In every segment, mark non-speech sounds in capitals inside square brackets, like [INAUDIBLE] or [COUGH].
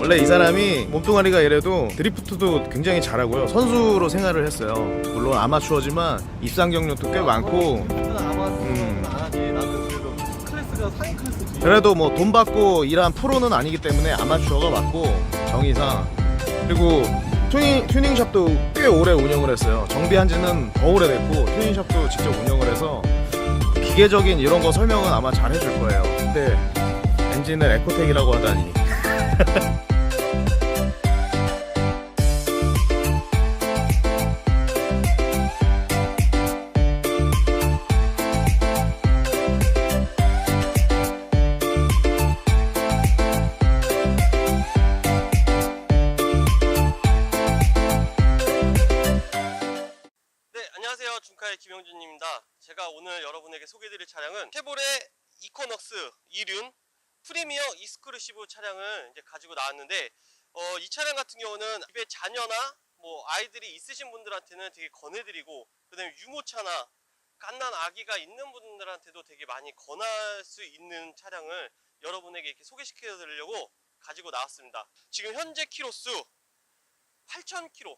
원래 이 사람이 몸뚱아리가 이래도 드리프트도 굉장히 잘하고요. 선수로 생활을 했어요. 물론 아마추어지만 입상 경력도 꽤 많고 음. 그래도 뭐 돈 받고 일한 프로는 아니기 때문에 아마추어가 맞고 정의상 그리고 튜닝, 튜닝샵도 꽤 오래 운영을 했어요. 정비한 지는 더 오래됐고 튜닝샵도 직접 운영을 해서 기계적인 이런 거 설명은 아마 잘 해줄 거예요. 근데 엔진을 에코텍이라고 하다니. [LAUGHS] 차량은 쉐보레 이코넉스 2륜 프리미어 이스크루시브 차량을 이제 가지고 나왔는데 어, 이 차량 같은 경우는 집에 자녀나 뭐 아이들이 있으신 분들한테는 되게 권해드리고 그다음에 유모차나 갓난 아기가 있는 분들한테도 되게 많이 권할 수 있는 차량을 여러분에게 이렇게 소개시켜 드리려고 가지고 나왔습니다. 지금 현재 키로수 8,000km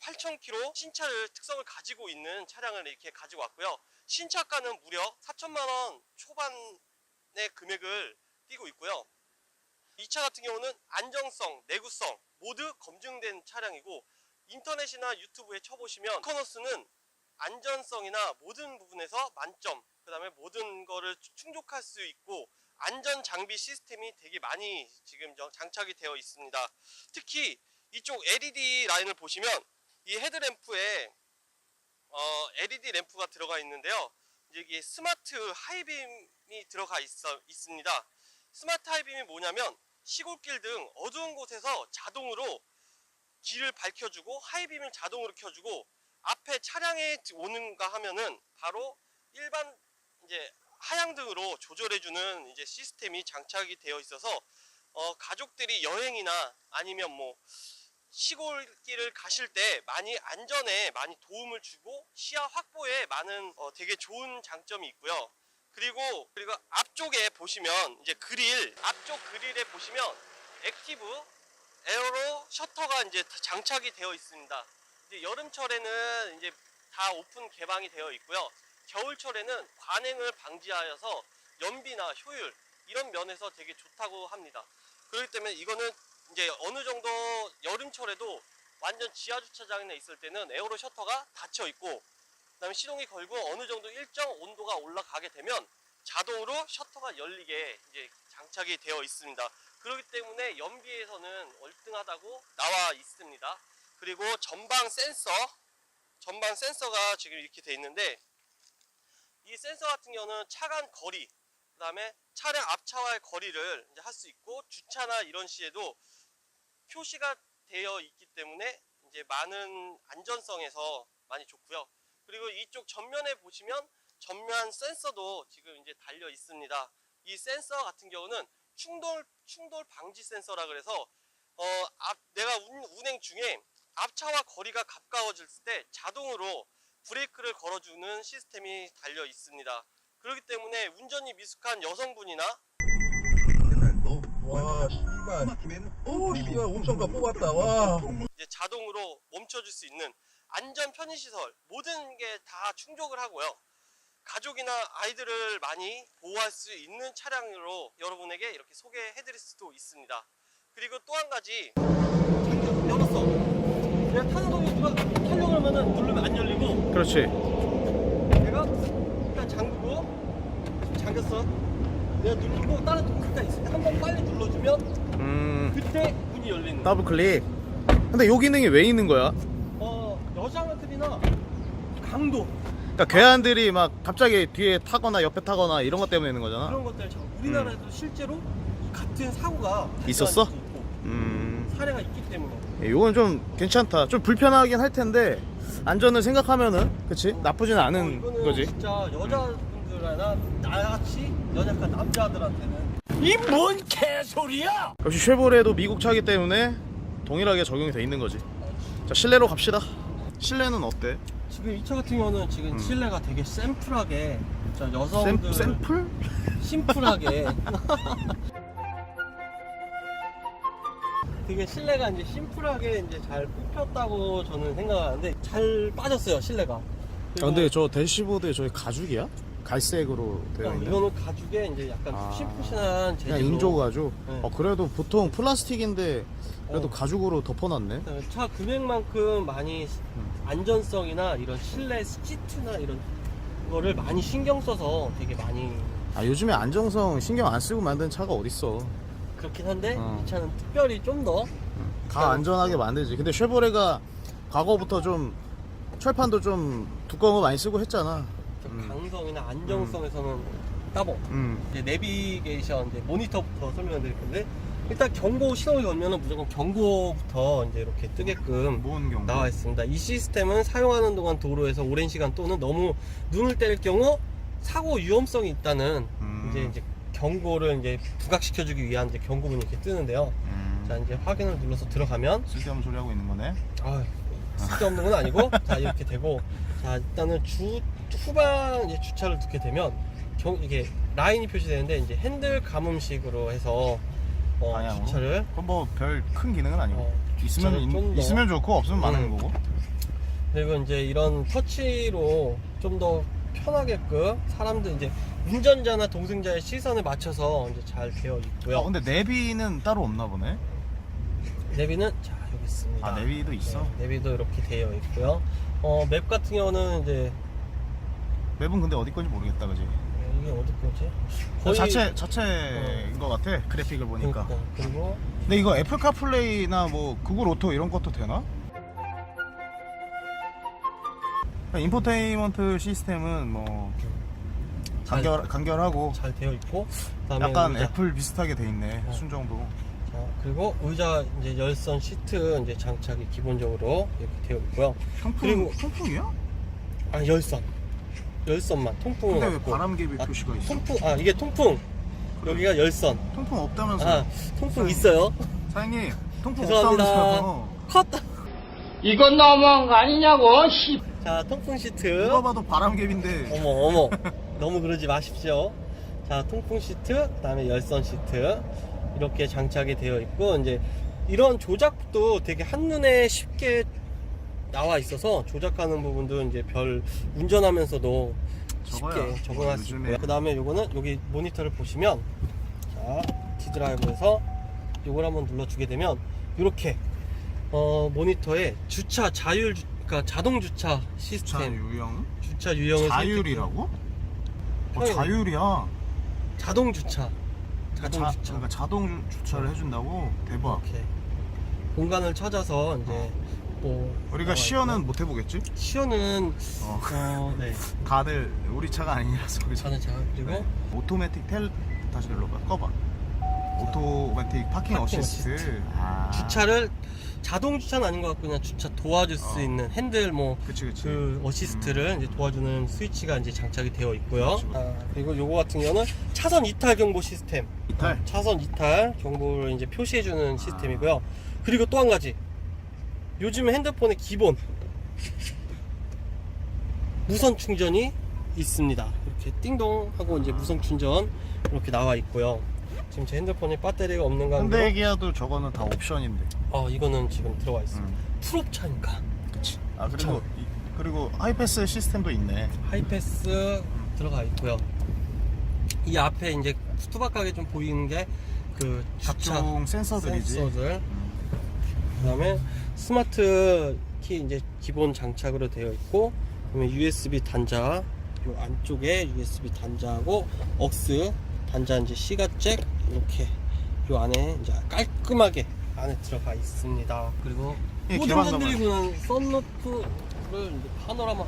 8,000km 신차를 특성을 가지고 있는 차량을 이렇게 가지고 왔고요. 신차가는 무려 4천만 원 초반의 금액을 띄고 있고요. 이 차 같은 경우는 안정성, 내구성 모두 검증된 차량이고 인터넷이나 유튜브에 쳐보시면 커너스는 안전성이나 모든 부분에서 만점 그 다음에 모든 거를 충족할 수 있고 안전 장비 시스템이 되게 많이 지금 저- 장착이 되어 있습니다. 특히 이쪽 LED 라인을 보시면 이 헤드램프에 어, LED 램프가 들어가 있는데요. 이게 스마트 하이빔이 들어가 있어, 있습니다. 스마트 하이빔이 뭐냐면 시골길 등 어두운 곳에서 자동으로 길을 밝혀주고 하이빔을 자동으로 켜주고 앞에 차량에 오는가 하면은 바로 일반 이제 하향등으로 조절해주는 이제 시스템이 장착이 되어 있어서 어, 가족들이 여행이나 아니면 뭐 시골길을 가실 때 많이 안전에 많이 도움을 주고 시야 확보에 많은 어, 되게 좋은 장점이 있고요. 그리고 그리고 앞쪽에 보시면 이제 그릴 앞쪽 그릴에 보시면 액티브 에어로 셔터가 이제 장착이 되어 있습니다. 이제 여름철에는 이제 다 오픈 개방이 되어 있고요. 겨울철에는 관행을 방지하여서 연비나 효율 이런 면에서 되게 좋다고 합니다. 그렇기 때문에 이거는 이제 어느 정도 여름철에도 완전 지하 주차장에 있을 때는 에어로 셔터가 닫혀 있고 그다음에 시동이 걸고 어느 정도 일정 온도가 올라가게 되면 자동으로 셔터가 열리게 이제 장착이 되어 있습니다. 그렇기 때문에 연비에서는 월등하다고 나와 있습니다. 그리고 전방 센서, 전방 센서가 지금 이렇게 돼 있는데 이 센서 같은 경우는 차간 거리, 그 다음에 차량 앞차와의 거리를 할 수 있고 주차나 이런 시에도 표시가 되어 있기 때문에 이제 많은 안전성에서 많이 좋고요. 그리고 이쪽 전면에 보시면 전면 센서도 지금 이제 달려 있습니다. 이 센서 같은 경우는 충돌 충돌 방지 센서라 그래서 어, 앞 내가 운, 운행 중에 앞차와 거리가 가까워질 때 자동으로 브레이크를 걸어주는 시스템이 달려 있습니다. 그렇기 때문에 운전이 미숙한 여성분이나 와, 씨발. 오, 씨발 엄청 가 뽑았다. 와. 이제 자동으로 멈춰줄 수 있는 안전 편의시설 모든 게 다 충족을 하고요. 가족이나 아이들을 많이 보호할 수 있는 차량으로 여러분에게 이렇게 소개해 드릴 수도 있습니다. 그리고 또 한 가지 잠겨 열었어. 내가 타는 동안 타려고 하면은 누르면 안 열리고 그렇지. 내가 일단 잠그고 지금 잠겼어. 내가 누르고 다른 동크가 있을 때 한 번 빨리 눌러주면 음, 그때 문이 열리는. 거야. 더블 클릭. 근데 요 기능이 왜 있는 거야? 어 여자들이나 강도 그러니까 괴한들이 막 갑자기 뒤에 타거나 옆에 타거나 이런 것 때문에 있는 거잖아. 그런 것들 참 우리나라에도 실제로 이 같은 사고가 있었어? 있고 음, 사례가 있기 때문에 예, 요건 좀 괜찮다. 좀 불편하긴 할 텐데 안전을 생각하면은 그치 나쁘진 어, 않은 이거는 거지. 진짜 여자분들이나 나같이 연약한 남자들한테는 역시 쉐보레도 미국 차기 때문에 동일하게 적용이 돼 있는 거지. 자 실내로 갑시다. 실내는 어때? 지금 이 차 같은 경우는 지금 음. 실내가 되게 샘플하게 자, 여성들 샘플? 심플하게 [LAUGHS] 되게 실내가 이제 심플하게 이제 잘 뽑혔다고 저는 생각하는데 잘 빠졌어요 실내가. 아, 근데 저 대시보드에 저기 가죽이야? 갈색으로 되어 어, 있는. 이거는 가죽에 이제 약간 아. 푸신푸신한 그냥 재질로. 인조 가죽. 네. 어 그래도 보통 플라스틱인데 그래도 어. 가죽으로 덮어놨네. 네, 차 금액만큼 많이 음. 안전성이나 이런 실내 시트나 이런 거를 많이 신경 써서 되게 많이 아 요즘에 안정성 신경 안 쓰고 만든 차가 어딨어. 그렇긴 한데 어. 이 차는 특별히 좀 더 다 안전하게 만들지. 근데 쉐보레가 과거부터 좀 철판도 좀 두꺼운 거 많이 쓰고 했잖아. 음. 강성이나 안정성에서는 따봉 음. 이제 내비게이션 이제 모니터부터 설명을 드릴 건데 일단 경고 신호를 걸면은 무조건 경고부터 이제 이렇게 뜨게끔 뭔 경우? 나와 있습니다. 이 시스템은 사용하는 동안 도로에서 오랜 시간 또는 너무 눈을 때릴 경우 사고 위험성이 있다는 음. 이제 이제 경고를 이제 부각시켜주기 위한 이제 경고문이 이렇게 뜨는데요. 음. 자 이제 확인을 눌러서 들어가면 쓸데없는 소리 하고 있는 거네. 아 쓸데없는 건 아니고 자 이렇게 되고 자 일단은 주 후방 이제 주차를 두게 되면 경, 이게 라인이 표시되는데 이제 핸들 감음식으로 해서 어, 방향으로? 주차를 그건 뭐 별 큰 기능은 아니고 어, 있으면 좀 더- 있으면 좋고 없으면 많은 음. 거고. 그리고 이제 이런 터치로 좀 더 편하게끔 사람들 이제 운전자나 동승자의 시선을 맞춰서 이제 잘 되어 있고요. 아, 근데 내비는 따로 없나 보네. 내비는 자 있습니다. 아 내비도 있어. 네, 내비도 이렇게 되어 있고요. 어, 맵 같은 경우는 이제 맵은 근데 어디 건지 모르겠다, 그지? 이게 어디 거지? 어, 자체 자체인 것 같아. 그래픽을 보니까. 그러니까. 그리고 근데 이거 애플 카플레이나 뭐 구글 오토 이런 것도 되나? 그러니까 인포테인먼트 시스템은 뭐 간결 간결하고 잘 되어 있고 그다음에 약간 의자. 애플 비슷하게 돼 있네 어. 순정도. 자, 그리고 의자 이제 열선 시트 이제 장착이 기본적으로 이렇게 되어 있고요. 통풍 그리고- 통풍이야? 아 열선 열선만 통풍은 근데 왜 없고 바람개비 아, 표시가 있어? 통풍 아 이게 통풍 여기가 열선 통풍 없다면서? 아 통풍 있어요 사장님 통풍 죄송합니다. 없다면서요? 컷! 이건 너무한 거 아니냐고, 씨. 자 통풍 시트 누가 봐도 바람개비인데 어머 어머 [LAUGHS] 너무 그러지 마십시오 자 통풍 시트 그 다음에 열선 시트 이렇게 장착이 되어 있고 이제 이런 조작도 되게 한눈에 쉽게 나와 있어서 조작하는 부분도 이제 별 운전하면서도. 쉽게 적응할 수 있고요 그 다음에 요거는 여기 모니터를 보시면 자 D드라이브에서 요걸 한번 눌러주게 되면 이렇게 어 모니터에 주차 자율 주- 그러니까 자동 주차 자 시스템 유형? 주차 유형을 자율이라고? 어, 자율이야. 자동 주차 자동 자, 주차 그러니까 자동 주차를 해준다고 대박. 이렇게 공간을 찾아서 이제 뭐 우리가 나와 시연은. 못 해보겠지? 시연은 어, [LAUGHS] 어네 다들 우리 차가 아니라서 그죠? 자는 차 그리고 오토매틱 텔 다시 눌러봐. 꺼봐. 오토매틱 파킹 파킹 어시스트. 어시스트. 아. 주차를 자동 주차는 아닌 것 같고 그냥 주차 도와줄 수 어. 있는 핸들 뭐 그치 그치. 그 어시스트를 이제 도와주는 스위치가 이제 장착이 되어 있고요. 아, 그리고 요거 같은 경우는 차선 이탈 경보 시스템. 이탈. 차선 이탈 경보를 이제 표시해 주는 시스템이고요. 그리고 또 한 가지. 요즘 핸드폰의 기본 무선 충전이 있습니다. 이렇게 띵동 하고 이제 무선 충전 이렇게 나와 있고요. 지금 제 핸드폰에 배터리가 없는 관계로 현대 기아도 저거는 다 옵션인데. 어 이거는 지금 들어와 있습니다. 음. 풀옵차니까 그치. 아 그리고 이, 그리고 하이패스 시스템도 있네. 하이패스 들어가 있고요. 이 앞에 이제 투박하게 좀 보이는 게 그 주차 각종 센서들이지. 센서들. 음. 그다음에 스마트 키 이제 기본 장착으로 되어 있고 그다음에 USB 단자 요 안쪽에 USB 단자하고 억스 단자 이제 시가 잭 이렇게 요 안에 이제 깔끔하게 안에 들어가 있습니다. 그리고 예, 모든 개방감을. 분들이고는 썬루프를 이제 파노라마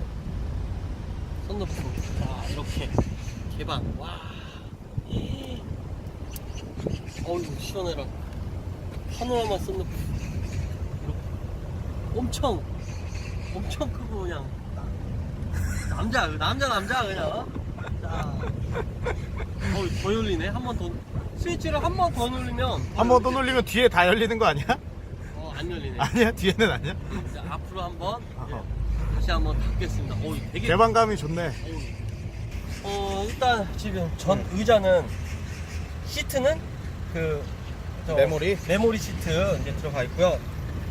썬루프 자 이렇게 개방. 와. 어우 시원해라. 파노라마 썬루프. 이렇게 엄청 엄청 크고 그냥 남자 남자 남자 그냥. 자 어우 더 열리네 한 번 더 스위치를 한 번 더 누르면 한번더 눌리면 뒤에 다 열리는 거 아니야? 어 안 열리네 아니야 뒤에는 아니야? 자, 앞으로 한번 이제 아하. 다시 한 번 닫겠습니다. 오, 되게 개방감이 좋네. 어, 일단 지금 전 의자는 시트는 그 저 메모리? 메모리 시트 이제 들어가 있고요.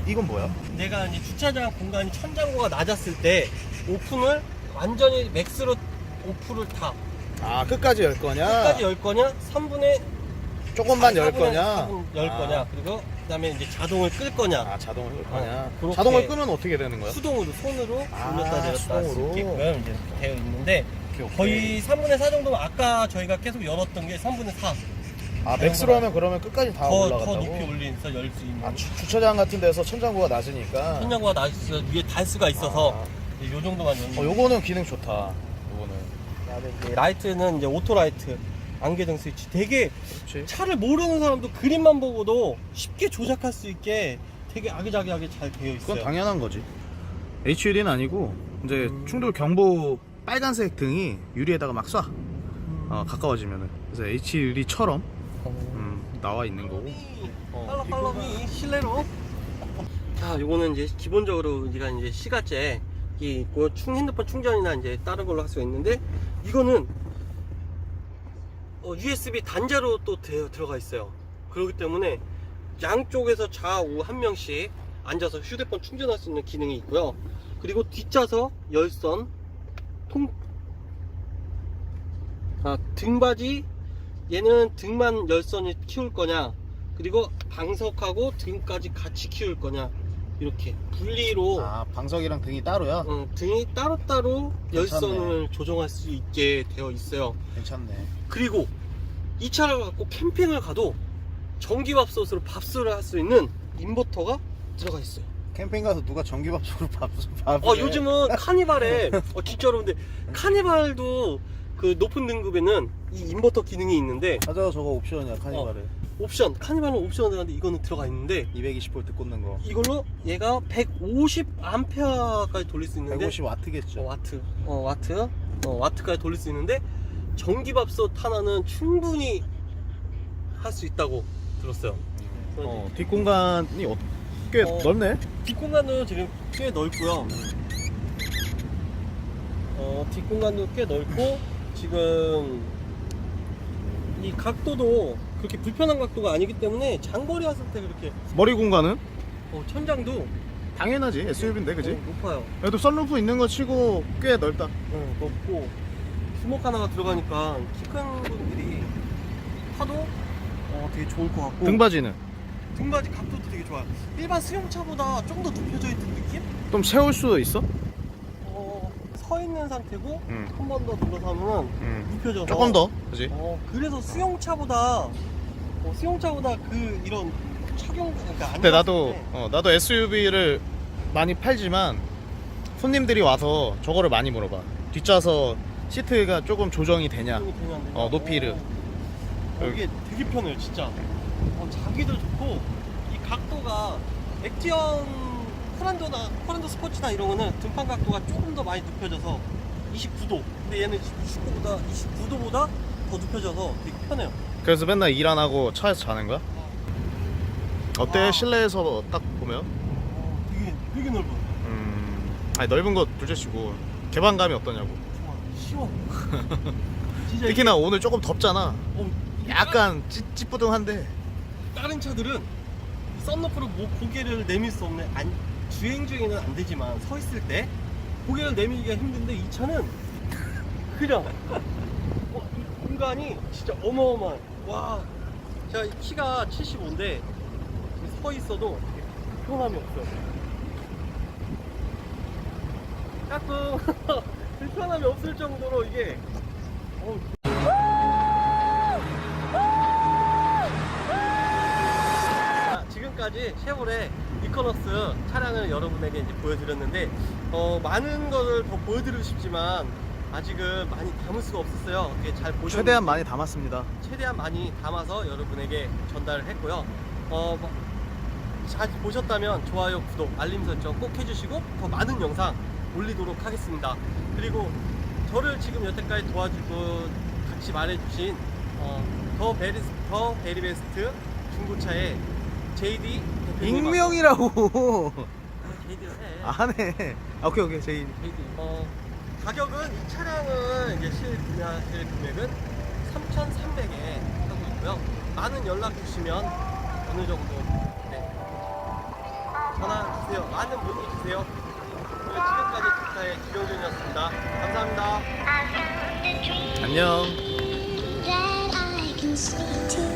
이건 뭐야? 내가 이제 주차장 공간이 천장고가 낮았을 때 오픈을 완전히 맥스로 오픈을 다 아 끝까지 열 거냐? 끝까지 열 거냐 3분의 조금만 열 거냐? 열 아. 거냐 그리고 그다음에 이제 자동을 끌 거냐 아 자동을 열 거냐? 어, 그렇게. 자동을 끄면 어떻게 되는 거야? 수동으로 손으로 아, 돌렸다 내렸다 할 수 수동으로. 있게끔 이제 되어 있는데 오케이, 오케이. 거의 3분의 4 정도면 아까 저희가 계속 열었던 게 3분의 4. 아 맥스로 하면 그러면 끝까지 다 더, 올라간다고? 더 높이 올리면서 열 수 있는. 아 주, 주차장 같은 데서 천장고가 낮으니까 천장고가 낮아서 위에 달 수가 있어서 아. 요 정도만 열는. 어 요거는 기능 좋다 이제 라이트는 이제 오토 라이트 안개등 스위치. 되게 그렇지 차를 모르는 사람도 그림만 보고도 쉽게 조작할 수 있게 되게 아기자기하게 잘 되어 있어요. 그건 당연한 거지 HUD는 아니고 이제 음. 충돌 경보 빨간색 등이 유리에다가 막 쏴. 어, 가까워지면은 그래서 HUD처럼 음, 나와 있는 거고 팔로 팔로미 실내로 자 요거는 이제 기본적으로 우리가 이제 시가째 이 있고 충 핸드폰 충전이나 이제 다른 걸로 할 수가 있는데 이거는 어, USB 단자로 또 되어 들어가 있어요. 그렇기 때문에 양쪽에서 좌우 한 명씩 앉아서 휴대폰 충전할 수 있는 기능이 있고요. 그리고 뒷좌석 열선 통 아, 등받이 얘는 등만 열선을 키울 거냐. 그리고 방석하고 등까지 같이 키울 거냐 이렇게 분리로 아 방석이랑 등이 따로야? 어, 등이 따로따로 열선을 조정할 수 있게 되어 있어요. 괜찮네. 그리고 이 차를 갖고 캠핑을 가도 전기밥솥으로 밥솥을 할 수 있는 인버터가 들어가 있어요. 캠핑 가서 누가 전기밥솥으로 [LAUGHS] 밥, 밥어 요즘은 카니발에 [LAUGHS] 어 진짜로 근데 카니발도 그 높은 등급에는 이 인버터 기능이 있는데 맞아 저거 옵션이야 카니발에 옵션 카니발은 옵션은 들어가는데 이거는 들어가 있는데 220V 꽂는 거 이걸로 얘가 150 암페어까지 돌릴 수 있는데 150W겠죠 어, 와트 어 와트 어 와트까지 돌릴 수 있는데 전기밥솥 하나는 충분히 할 수 있다고 들었어요. 어, 뒷공간이 어, 꽤 어. 넓네 뒷공간도 지금 꽤 넓고요. 어 뒷공간도 꽤 넓고 지금 이 각도도 그렇게 불편한 각도가 아니기 때문에 장거리 왔을 때 그렇게 머리 공간은? 어, 천장도 당연하지 SUV인데 그지? 어, 높아요. 그래도 썬루프 있는 거 치고 꽤 넓다 어, 높고 주먹 하나가 들어가니까 키 큰 분들이 타도 어, 되게 좋을 것 같고 등받이는? 등받이 각도도 되게 좋아요. 일반 수용차보다 좀더 눕혀져 있는 느낌? 좀 세울 수 있어? 어, 서 있는 상태고 응. 한번더 들어서면 응. 눕혀져서 조금 더 그지? 어, 그래서 수용차보다 어, 수용차보다 그 이런 착용 그러니까 근데 나도 어, 나도 SUV를 많이 팔지만 손님들이 와서 저거를 많이 물어봐 뒷좌석 시트가 조금 조정이 되냐. 어, 높이를. 어, 이게 되게 편해요 진짜 어, 자기도 좋고 이 각도가 액티언 코란도나 코란도 스포츠나 이런 거는 등판 각도가 조금 더 많이 눕혀져서 29도. 근데 얘는 29보다 29도보다 더 눕혀져서 되게 편해요. 그래서 맨날 일 안 하고 차에서 자는 거야? 어때? 와. 실내에서 딱 보면? 어, 되게 되게 넓어. 음, 아니 넓은 거 둘째치고 개방감이 어떠냐고. 정말 쉬워. [LAUGHS] 진짜 특히나 오늘 조금 덥잖아. 이게, 어, 약간 찌, 찌뿌둥한데. 다른 차들은 이 썬루프로 뭐 고개를 내밀 수 없는 안, 주행 중에는 안 되지만 서 있을 때 고개를 내밀기가 힘든데 이 차는 그냥 어, 이 공간이 진짜 어마어마해. 와 제가 이 키가 75인데 서 있어도 불편함이 없어요. 조금 [LAUGHS] 불편함이 없을 정도로 이게 어, 자, 지금까지 쉐보레 이코너스 차량을 여러분에게 이제 보여드렸는데 어, 많은 것을 더 보여드리고 싶지만 아직은 많이 담을 수가 없었어요. 이게 잘 보셨는지 최대한 많이 담았습니다 최대한 많이 담아서 여러분에게 전달을 했고요. 어, 뭐, 잘 보셨다면 좋아요, 구독, 알림 설정 꼭 해주시고 더 많은 영상 올리도록 하겠습니다. 그리고 저를 지금 여태까지 도와주고 같이 말해주신 어, 더 베리 더 베리베스트 중고차의 JD 익명이라고 JD를 해. 안해 아, 오케이 오케이 제이 JD. 어, 가격은 이 차량은 이제 실 구매하실 금액은 3,300에 하고 있고요. 많은 연락 주시면 어느 정도 네. 전화 주세요. 많은 문의 주세요. 오늘 지금까지 주차의 김영준이었습니다. 감사합니다. 안녕. that I can speak to.